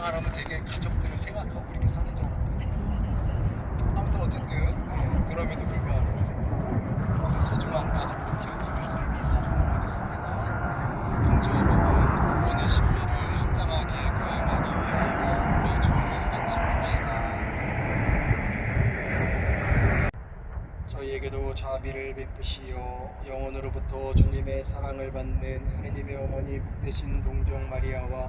가족의 가족들을 생각하고 이렇게 사는 줄 알았어요. 아무튼 어쨌든 네, 그럼에도 불구하고 소중한 가족들 삶이 살아가겠습니다. 형제 여러분, 구원의 신비를 합당하게 거행하기 위하여 우리 주님을 반성합시다. 저희에게도 자비를 베푸시어 영원으로부터 주님의 사랑을 받는 하느님의 어머니 복되신 동정 마리아와